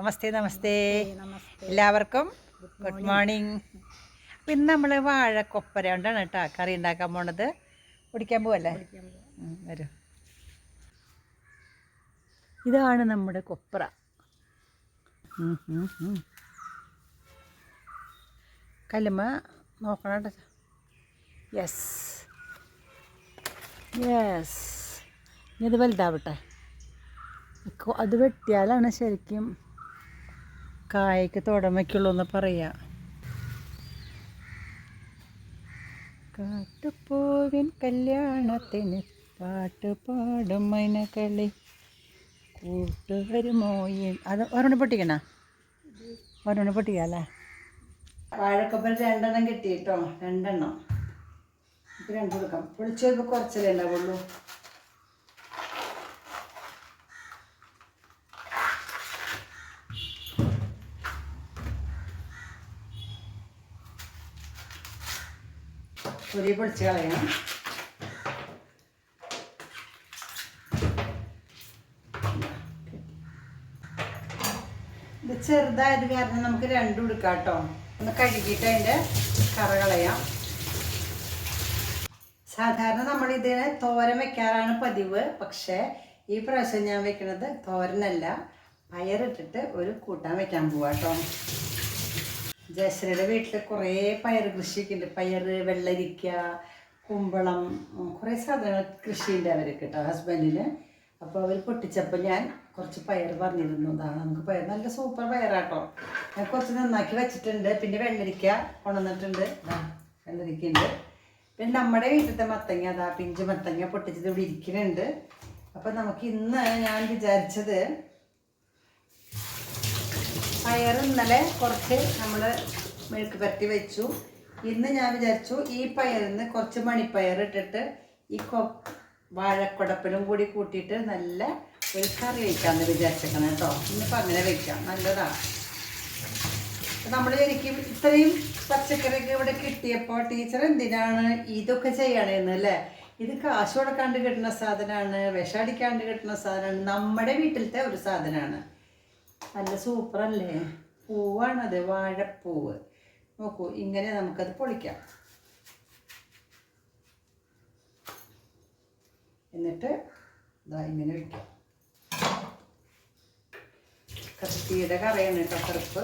നമസ്തേ നമസ്തേ. എല്ലാവർക്കും good morning പിന്നെ നമ്മൾ വാഴക്കൊപ്പര കൊണ്ടാണ് കേട്ടോ കറി ഉണ്ടാക്കാൻ പോണത്. കുടിക്കാൻ പോവല്ലേ? വരൂ. ഇതാണ് നമ്മുടെ കൊപ്ര. കല്ലുമ്മ നോക്കണം കേട്ടോ. യെസ് യെസ് ഇനി ഇത് വലുതാവട്ടെ. അത് വെട്ടിയാലാണ് ശരിക്കും കായ്ക്ക് തോടം വയ്ക്കുള്ളൂ എന്ന് പറയാ. കാട്ടുപോവിൻ കല്യാണത്തിന് പാട്ട് പാടും മൈനക്കളി കൂട്ടുവരുമോയും അത് ഒരെണ്ണം പൊട്ടിക്കണ? ഒരെണ്ണം പൊട്ടിക്കല്ലേ വാഴക്കപ്പൽ രണ്ടെണ്ണം കിട്ടി കേട്ടോ രണ്ടെണ്ണം രണ്ടു കൊടുക്കാം. പൊളിച്ചപ്പോൾ കുറച്ചല്ലേ ഉണ്ടാവുള്ളൂ? പൊരി പൊടിച്ച് കളയണം. ഇത് ചെറുതായത് കാരണം നമുക്ക് രണ്ടും എടുക്കാം കേട്ടോ. ഒന്ന് കഴുകിയിട്ട് അതിന്റെ കറ കളയാം. സാധാരണ നമ്മൾ ഇതിനെ തോരൻ വെക്കാറാണ് പതിവ്. പക്ഷേ ഈ പ്രാവശ്യം ഞാൻ വെക്കുന്നത് തോരനല്ല. പയറിട്ടിട്ട് ഒരു കൂട്ടാൻ വെക്കാൻ പോവാ കേട്ടോ. ജയശ്രീയുടെ വീട്ടിൽ കുറേ പയർ കൃഷിയൊക്കെ ഉണ്ട് പയർ വെള്ളരിക്ക കുമ്പളം കുറേ സാധനങ്ങൾ കൃഷിയുണ്ട് അവർക്ക് കേട്ടോ ഹസ്ബൻഡിന്. അപ്പോൾ അവർ പൊട്ടിച്ചപ്പോൾ ഞാൻ കുറച്ച് പയർ പറഞ്ഞിരുന്നു. അതാണ് നമുക്ക് പയർ നല്ല സൂപ്പർ പയറാട്ടോ. ഞാൻ കുറച്ച് നന്നാക്കി വെച്ചിട്ടുണ്ട്. പിന്നെ വെള്ളരിക്ക കൊണ്ടുവന്നിട്ടുണ്ട് വെള്ളരിക്ക ഉണ്ട്. പിന്നെ നമ്മുടെ വീട്ടിലത്തെ മത്തങ്ങ അതാ പിഞ്ച് മത്തങ്ങ പൊട്ടിച്ചത് ഇവിടെ ഇരിക്കുന്നുണ്ട്. അപ്പം നമുക്ക് ഇന്ന് ഞാൻ വിചാരിച്ചത് പയർ ഇന്നലെ കുറച്ച് നമ്മൾ മെഴുക്ക് പരത്തി വെച്ചു. ഇന്ന് ഞാൻ വിചാരിച്ചു ഈ പയറിൽ നിന്ന് കുറച്ച് മണിപ്പയർ ഇട്ടിട്ട് ഈ കൊ വാഴക്കുടപ്പിലും കൂടി കൂട്ടിയിട്ട് നല്ല ഒരു കറി വയ്ക്കാമെന്ന് വിചാരിച്ചേക്കണം കേട്ടോ ഇന്നിപ്പോൾ അങ്ങനെ വയ്ക്കാം നല്ലതാണ് നമ്മൾ ശരിക്കും ഇത്രയും പച്ചക്കറിയൊക്കെ ഇവിടെ കിട്ടിയപ്പോൾ ടീച്ചർ എന്തിനാണ് ഇതൊക്കെ ചെയ്യണേന്ന് അല്ലേ ഇത് കാശ് കൊടുക്കാണ്ട് കിട്ടുന്ന സാധനമാണ് വിഷമടിക്കാണ്ട് കിട്ടുന്ന സാധനമാണ് നമ്മുടെ വീട്ടിലത്തെ ഒരു സാധനമാണ് നല്ല സൂപ്പറല്ലേ? പൂവാണത് വാഴപ്പൂവ്. നോക്കൂ ഇങ്ങനെ നമുക്കത് പൊളിക്കാം. എന്നിട്ട് ഇതാ ഇങ്ങനെ വയ്ക്കാം കത്തിയുടെ കറയാണ് കേട്ടോ കറുപ്പ്.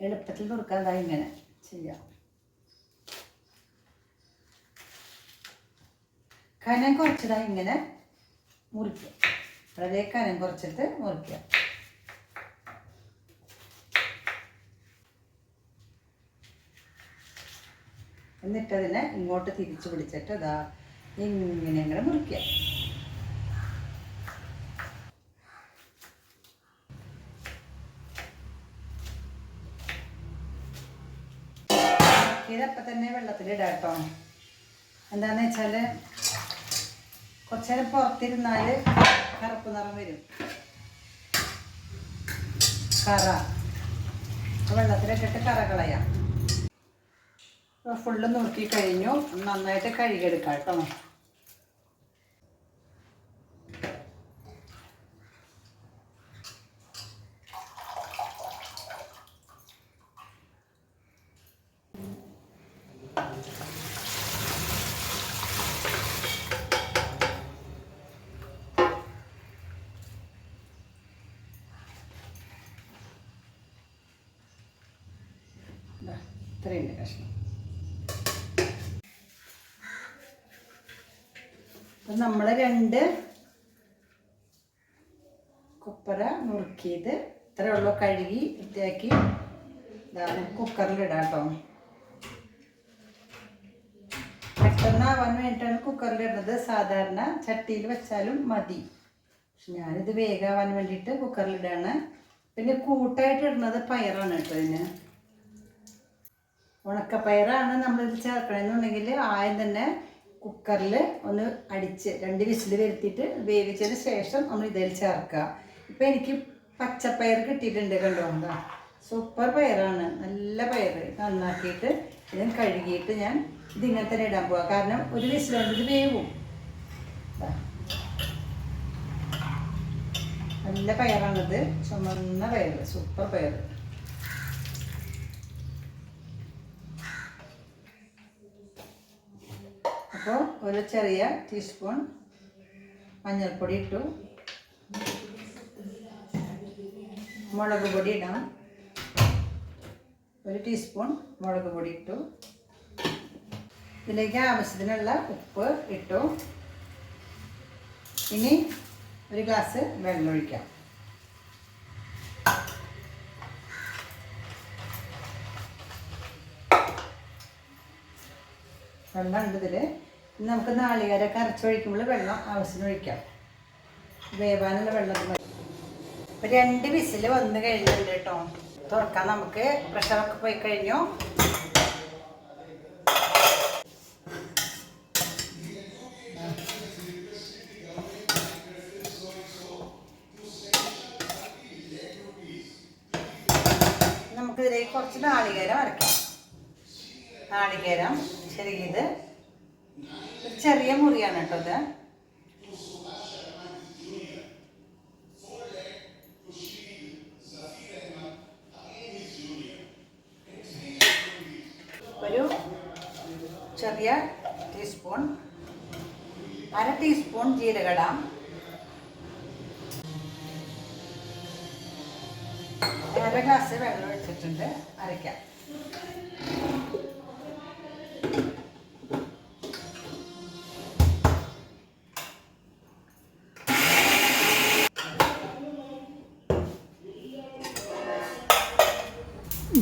എളുപ്പത്തിൽ നുറുക്കാൻ ഇങ്ങനെ ചെയ്യാം. കനം കുറച്ചിടാൻ ഇങ്ങനെ മുറിക്കുക. വളരെ കനം കുറച്ചിട്ട് മുറിക്കുക. എന്നിട്ട് അതിനെ ഇങ്ങോട്ട് തിരിച്ചു പിടിച്ചിട്ട് ഇതാ ഇങ്ങനെ ഇങ്ങനെ മുറിക്കുക. ഇതപ്പം തന്നെ വെള്ളത്തിലിടാം കേട്ടോ എന്താണെന്ന് വെച്ചാൽ കുറച്ച് നേരം പുറത്തിരുന്നാൽ കറുപ്പ് നിറം വരും. കറ. വെള്ളത്തിലൊക്കെ ഇട്ട് കറ കളയാം. ഫുള്ള് നോക്കി കഴിഞ്ഞു. നന്നായിട്ട് കഴുകിയെടുക്കാം കേട്ടോ. ഇത്രയുണ്ട് കഷ്ണം. അപ്പം നമ്മൾ രണ്ട് കൊപ്പര നുറുക്കിയത് ഇത്രയേ ഉള്ളൂ. കഴുകി വൃത്തിയാക്കി. ഇതാണ് കുക്കറിലിടാം കേട്ടോ പെട്ടെന്നാവാൻ വേണ്ടിയിട്ടാണ് കുക്കറിലിടുന്നത് സാധാരണ ചട്ടിയിൽ വെച്ചാലും മതി. പക്ഷെ ഞാനിത് വേഗമാവാൻ വേണ്ടിയിട്ട് കുക്കറിലിടാണ് പിന്നെ കൂട്ടായിട്ട് ഇടുന്നത് പയറാണ് കേട്ടോ ഇതിന്. ഉണക്കപ്പയറാണ് നമ്മളിത് ചേർക്കണമെന്നുണ്ടെങ്കിൽ ആദ്യം തന്നെ കുക്കറിൽ ഒന്ന് അടിച്ച് രണ്ട് വിസിൽ വരുത്തിയിട്ട് വേവിച്ചതിന് ശേഷം നമ്മൾ ഇതിൽ ചേർക്കുക. ഇപ്പം എനിക്ക് പച്ചപ്പയർ കിട്ടിയിട്ടുണ്ട് കണ്ടോ? എന്താ സൂപ്പർ പയറാണ്. നല്ല പയർ നന്നാക്കിയിട്ട് ഇതും കഴുകിയിട്ട് ഞാൻ ഇതിങ്ങനെ തന്നെ ഇടാൻ പോവാം. കാരണം ഒരു വിസിലുണ്ട് ഇത് വേവും. നല്ല പയറാണിത്. ചുമന്ന പയർ സൂപ്പർ പയർ അപ്പോൾ ഒരു ചെറിയ ടീസ്പൂൺ മഞ്ഞൾപ്പൊടി ഇട്ടു. മുളക് പൊടി ഇടാം. ഒരു ടീസ്പൂൺ മുളക് പൊടി ഇട്ടു. ഇതിലേക്ക് ആവശ്യത്തിനുള്ള ഉപ്പ് ഇട്ടു. ഇനി ഒരു ഗ്ലാസ് വെള്ളം ഒഴിക്കാം. വെള്ളം ഉണ്ട് ഇതിൽ നമുക്ക് നാളികേരൊക്കെ അരച്ചൊഴിക്കുമ്പോൾ വെള്ളം ആവശ്യത്തിന് ഒഴിക്കാം. വേവാനുള്ള വെള്ളം ഇപ്പം രണ്ട് വിസിൽ വന്ന് കഴിഞ്ഞിട്ടുണ്ട് കേട്ടോ. തുറക്കാൻ നമുക്ക്. പ്രഷറൊക്കെ പോയി കഴിഞ്ഞു. നമുക്കിതിലേക്ക് കുറച്ച് നാളികേരം അരക്കാം. നാളികേരം ചെറിയത് ചെറിയ മുറിയാണ് കേട്ടോ ഇത്. ഒരു ചെറിയ ടീസ്പൂൺ അര ടീസ്പൂൺ ജീരകട. അര ഗ്ലാസ് വെള്ളം ഒഴിച്ചിട്ടുണ്ട്. അരയ്ക്കാം.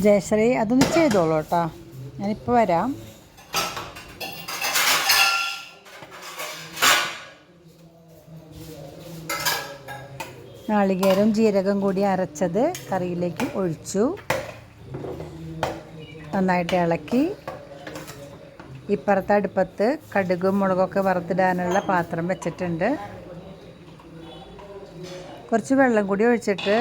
ജയശ്രീ അതൊന്ന് ചെയ്തോളൂ കേട്ടോ. ഞാനിപ്പോൾ വരാം. നാളികേരവും ജീരകം കൂടി അരച്ചത് കറിയിലേക്ക് ഒഴിച്ചു. നന്നായിട്ട് ഇളക്കി. ഇപ്പുറത്തെ അടുപ്പത്ത് കടുകും മുളകൊക്കെ വറുത്തിടാനുള്ള പാത്രം വെച്ചിട്ടുണ്ട്. കുറച്ച് വെള്ളം കൂടി ഒഴിച്ചിട്ട്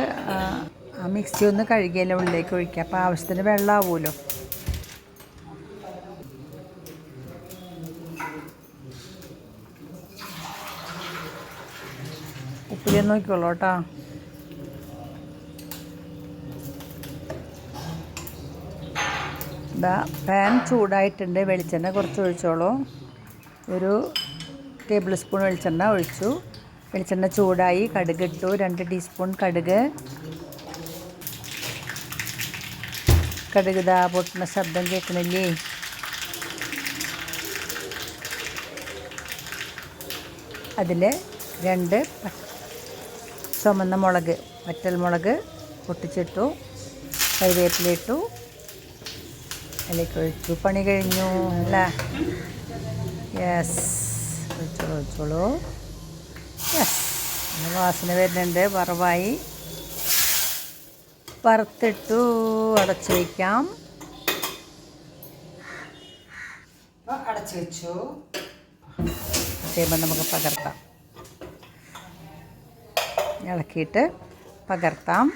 ആ, മിക്സി ഒന്ന് കഴുകിയതിന്റെ ഉള്ളിലേക്ക് ഒഴിക്കുക. അപ്പോൾ ആവശ്യത്തിന് വെള്ളമാവുമല്ലോ ഉപ്പിലെ നോക്കിക്കോളൂ കേട്ടോ. ഇതാ പാൻ ചൂടായിട്ടുണ്ട്. വെളിച്ചെണ്ണ കുറച്ച് ഒഴിച്ചോളൂ. ഒരു ടേബിൾ സ്പൂൺ വെളിച്ചെണ്ണ ഒഴിച്ചു. വെളിച്ചെണ്ണ ചൂടായി. കടുക് ഇട്ടു. രണ്ട് ടീസ്പൂൺ കടുക്. കടുക് ദാ പൊട്ടുന്ന ശബ്ദം കേൾക്കണില്ലേ? അതിൽ രണ്ട് ചുമന്ന മുളക് വറ്റൽ മുളക് പൊട്ടിച്ചിട്ടു കരിവേപ്പില ഇട്ടു അതിലേക്ക് ഒഴിച്ചു. പണി കഴിഞ്ഞു അല്ലേ? യെസ് ഒഴിച്ചോളൂ ഒഴിച്ചോളൂ. യെസ് വാസന വരുന്നുണ്ട് വറവായി. വറുത്തിട്ടു അടച്ചു വയ്ക്കാം. അടച്ചു വെച്ചു. ചെയ്യുമ്പോൾ നമുക്ക് പകർത്താം. ഇളക്കിയിട്ട് പകർത്താം.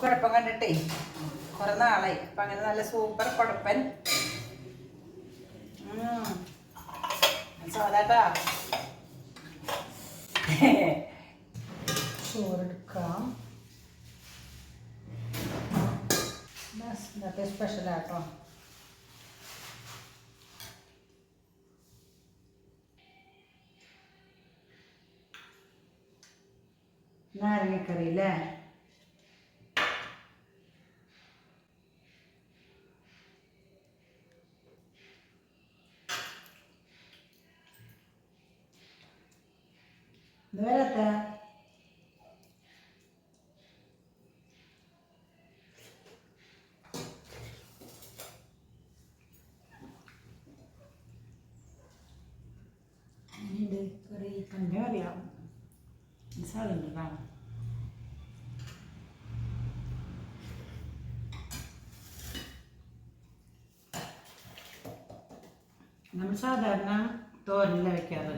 കുഴപ്പം കണ്ടിട്ടേ കുറെ നാളായി. അപ്പൊ അങ്ങനെ നല്ല സൂപ്പർ കുഴപ്പൻ. സാധാട്ടാ നാരങ്ങക്കറി അല്ലേ ഇത് വരാത്ത നമ്മൾ സാധാരണ തോരനില വെക്കാറ്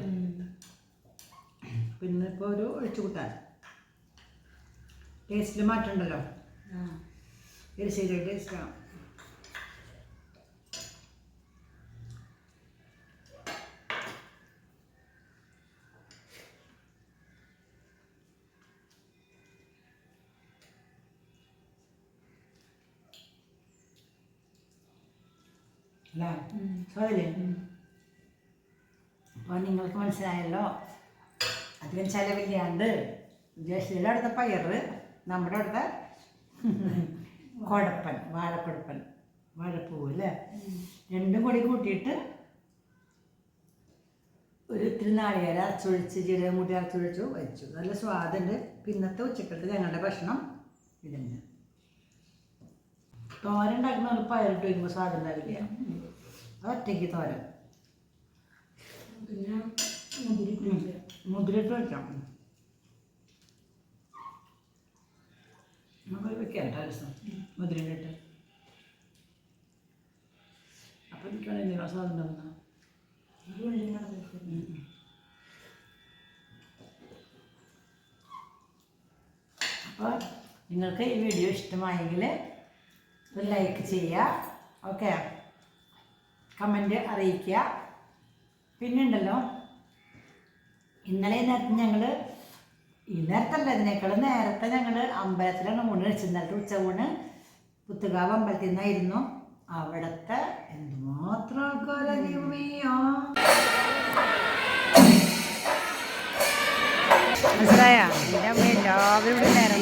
പിന്നെ ഇപ്പോൾ ഒരു ഒഴിച്ചു കൂട്ടാൻ. ടേസ്റ്റിൽ മാറ്റമുണ്ടല്ലോ എരിശ്ശേരി ടേസ്റ്റാണ് അല്ലേ സ്വാദില്ലേ അപ്പോൾ നിങ്ങൾക്ക് മനസ്സിലായല്ലോ. അധികം ചിലവില്ലാണ്ട് ജ്യേഷ്ഠയുടെ അടുത്ത പയറ് നമ്മുടെ അടുത്ത കുഴപ്പൻ വാഴക്കുഴപ്പൻ വാഴപ്പൂവ് അല്ലേ രണ്ടും കൂടി കൂട്ടിയിട്ട് ഒരു ഇത്തിരി നാളികേര അരച്ചൊഴിച്ച് ജീരകം കൂട്ടി അരച്ചൊഴിച്ചു വെച്ചു. നല്ല സ്വാദുണ്ട്. പിന്നത്തെ ഉച്ചക്കത്തെ ഞങ്ങളുടെ ഭക്ഷണം ഇതന്നെ തോരൻ ഉണ്ടാക്കുന്ന ഒരു പയറിട്ട് വയ്ക്കുമ്പോൾ സ്വാദം ഉണ്ടാവില്ല? അതൊറ്റയ്ക്ക് തോരൻ. പിന്നെ മുതിരിട്ട് വയ്ക്കാം നമുക്ക് വെക്കാം കേട്ടോ രസം മുതിരിട്ട് അപ്പം എനിക്കാണെങ്കിൽ എന്തെങ്കിലും സ്വാദം വെള്ളം അപ്പോൾ നിങ്ങൾക്ക് ഈ വീഡിയോ ഇഷ്ടമായെങ്കിൽ ഒരു ലൈക്ക് ചെയ്യുക. ഓക്കെ കമന്റ് അറിയിക്കുക. പിന്നെ ഉണ്ടല്ലോ ഇന്നലെ നേരത്തെ ഞങ്ങൾ ഈ നേരത്തല്ല ഇതിനേക്കാളും നേരത്തെ ഞങ്ങൾ അമ്പലത്തിലാണ് ഊണ് കഴിച്ചത്. ഇന്നലത്തെ ഊണ് പുത്തുകാവ് അമ്പലത്തിൽ നിന്നായിരുന്നു. അവിടുത്തെ എന്തുമാത്രം ആൾക്കാരാ മനസ്സിലായ? എന്റെ അമ്മ എല്ലാവരും ഇവിടെ നേരം